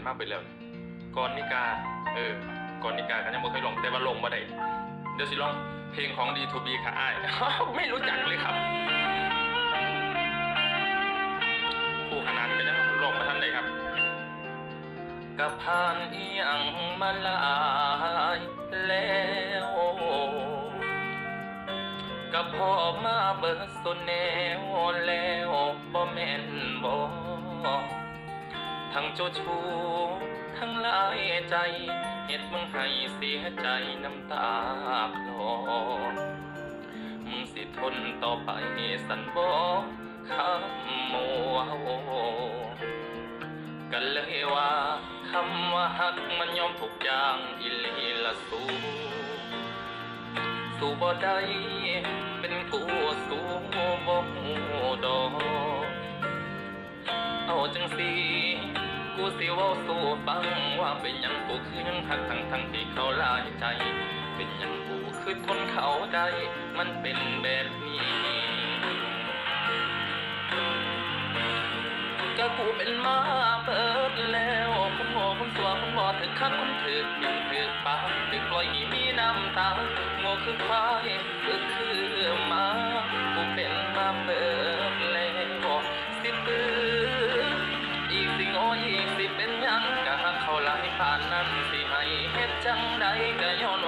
นมากไปแล้วก่อนนิกา เออก่อนนิกากันยังบ่เคยลงแต่ว่าลงบ่ได้เดี๋ยวสิลองเพลงของ D2B ค่ะอ้ายไม่รู้จักเลยครับผู้ขนาดก็ยังลงมาทันเลยครับกับผ่านอีหยังมาลายแล้วกับพ่อมาเบิดสุดแนวแล้วบ่แม่นบ่ ทั้งเจ้าชู้ทั้งลายใจเฮ็ดมึงให้เสียใจน้ำตาคลอมึงสิทนต่อไปสันบ่คำโมโหกันเลยว่าคำว่าหักมันยอมทุกอย่างอิลีละสู้สู้บ่ได้เป็นกูสู้บ่หูดอกเอาจังสี กูสิเว้าสู้ฟังว่าเป็นยังกูคือยังหักทั้งทั้งที่เขาลายใจ เป็นยังกูคือทนเขาได้ มันเป็นแบบนี้ก็กูเป็นมาเปิดแล้วคนโง่คนสัวคนบอดถึกคักคนถึกผิวถึกปากถึกปล่อยมีน้ำตาโง่คือควาย ผ่านนั้นสิให้เฮ็ดจังใดก็ย้อน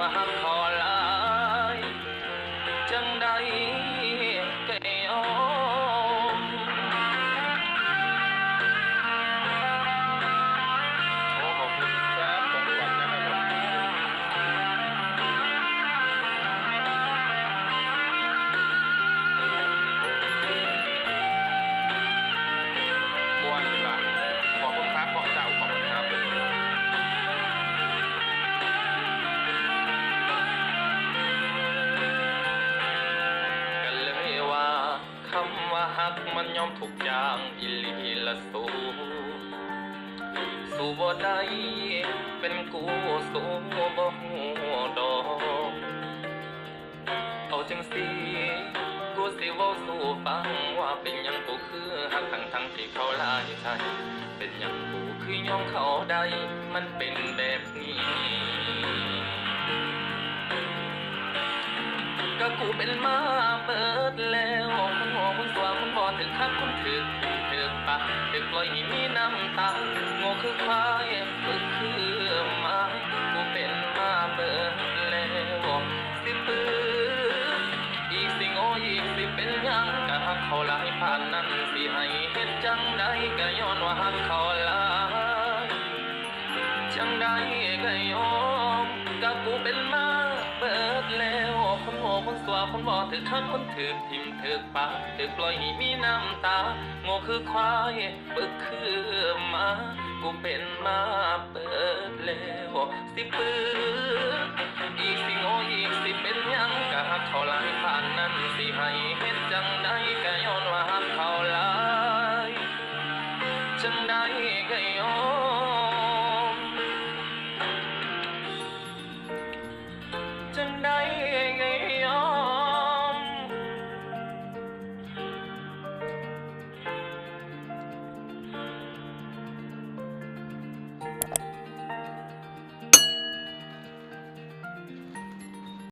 อมทุกอย่างอิลีละสูสูบ่ได้เป็นกูสู้บ่หูดอกเอาจังสิกูสิเว้าสู่ฟังว่าเป็นหยังกูคือหักทั้งทั้งที่เขาหลายใจเป็นหยังกูคือยอมเขาได้มันเป็นแบบนี้ก็กูเป็นมาเปิดแล้วหัวคนตัวคนบอดถึง คักคนถึกถึกปากถึกปล่อยให้มีน้ำตาโง่คือควายฝึกคือหมากูเป็นมาเปิดแล้วสิปืนอีกสิโง่อีกสิเป็นยังก็หักเขาหลายผ่านนั้นสิให้เฮ็ดจังใดก็ย้อนว่าหักเขาหลายจังได้ก็ยอมกับกูเป็นมา คนสัวคนบ่ถือข้างคนถือทิมถือปากถือปล่อยมีน้ำตา โง่คือควายปึกคือมากูเป็นมาเปิดแล้วสิปืนอีสิโง่อีกสิเป็นยังกะเขาลายผ่านนั้นสิให้เห็นจังได้กะย้อนว่าเขาลายจังได้กะย้อน